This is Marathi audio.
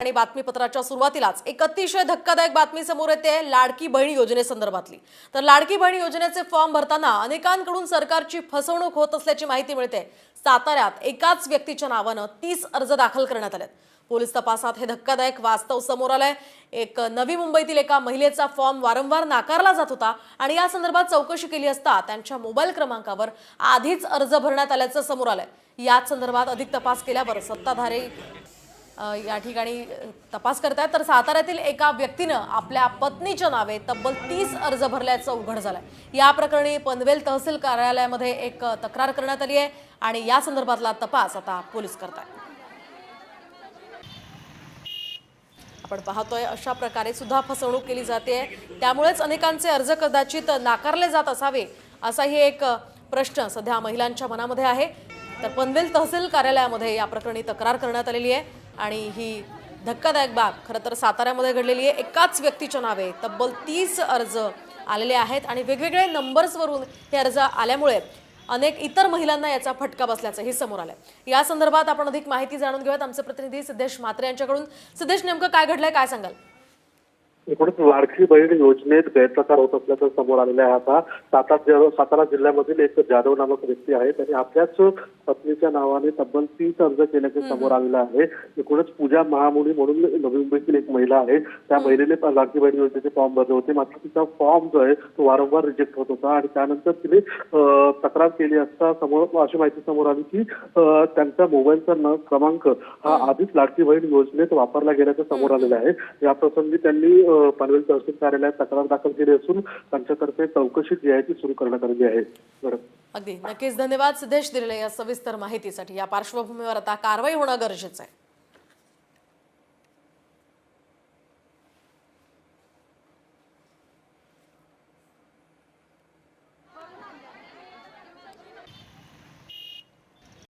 आणि बातमीपत्राच्या सुरुवातीलाच एक अतिशय धक्कादायक बातमी समोर येते लाडकी बहीण योजनेसंदर्भातली तर लाडकी बहीण योजनेचे फॉर्म भरताना अनेकांकडून सरकारची फसवणूक होत असल्याची माहिती मिळते. साताऱ्यात एकाच व्यक्तीच्या नावानं तीस अर्ज दाखल करण्यात आलेत. पोलीस तपासात हे धक्कादायक वास्तव समोर आलंय. एक नवी मुंबईतील एका महिलेचा फॉर्म वारंवार नाकारला जात होता आणि या संदर्भात चौकशी केली असता त्यांच्या मोबाईल क्रमांकावर आधीच अर्ज भरण्यात आल्याचं समोर आलंय. याच संदर्भात अधिक तपास केल्यावर सत्ताधारी या ठिकाणी तपास करतायत. तर साताऱ्यातील एका व्यक्तीनं आपल्या पत्नीच्या नावे तब्बल तीस अर्ज भरल्याचं उघड झालंय. या प्रकरणी पनवेल तहसील कार्यालयामध्ये एक तक्रार करण्यात आली आहे आणि या संदर्भातला तपास आता पोलीस करतायत. आपण पाहतोय अशा प्रकारे सुद्धा फसवणूक केली जाते. त्यामुळेच अनेकांचे अर्ज कदाचित नाकारले जात असावे असाही एक प्रश्न सध्या महिलांच्या मनामध्ये आहे. तर पनवेल तहसील कार्यालयामध्ये या प्रकरणी तक्रार करण्यात आलेली आहे आणि ही धक्कादायक बाब खरं तर साताऱ्यामध्ये घडलेली आहे. एकाच व्यक्तीच्या नावे तब्बल तीस अर्ज आलेले आहेत आणि वेगवेगळे नंबर्सवरून हे अर्ज आल्यामुळे अनेक इतर महिलांना याचा फटका बसल्याचंही समोर आलंय. या संदर्भात आपण अधिक माहिती जाणून घेऊयात. आमचे प्रतिनिधी सिद्धेश म्हात्रे यांच्याकडून. सिद्धेश नेमकं काय घडलंय? काय सांगाल? एकूणच लाडकी बहीण योजनेत गैरप्रकार होत असल्याचं समोर आलेलं आहे. आता सातारा सातारा जिल्ह्यामधील एक जाधव नामक व्यक्ती आहे त्यांनी आपल्याच पत्नीच्या नावाने तब्बल तीस अर्ज केल्याचे समोर आलेलं आहे. एकूणच पूजा महामुनी म्हणून नवी मुंबईतील एक महिला आहे. त्या महिलेने लाडकी बहीण योजनेचे फॉर्म भरले होते. मात्र तिचा फॉर्म जो आहे तो वारंवार रिजेक्ट होत होता आणि त्यानंतर तिने तक्रार केली असता समोर अशी माहिती समोर आली की त्यांचा मोबाईलचा न क्रमांक हा आधीच लाडकी बहीण योजनेत वापरला गेल्याचं समोर आलेलं आहे. या प्रसंगी त्यांनी पनवेल तहसील कार्यालयात तक्रार दाखल केली असून त्यांच्यातर्फे चौकशी जी आहे ती सुरू करण्यात आलेली आहे. मॅडम अगदी. नक्कीच धन्यवाद सिद्धेश दिलेल्या या सविस्तर माहितीसाठी. या पार्श्वभूमीवर आता कारवाई होणं गरजेचं आहे.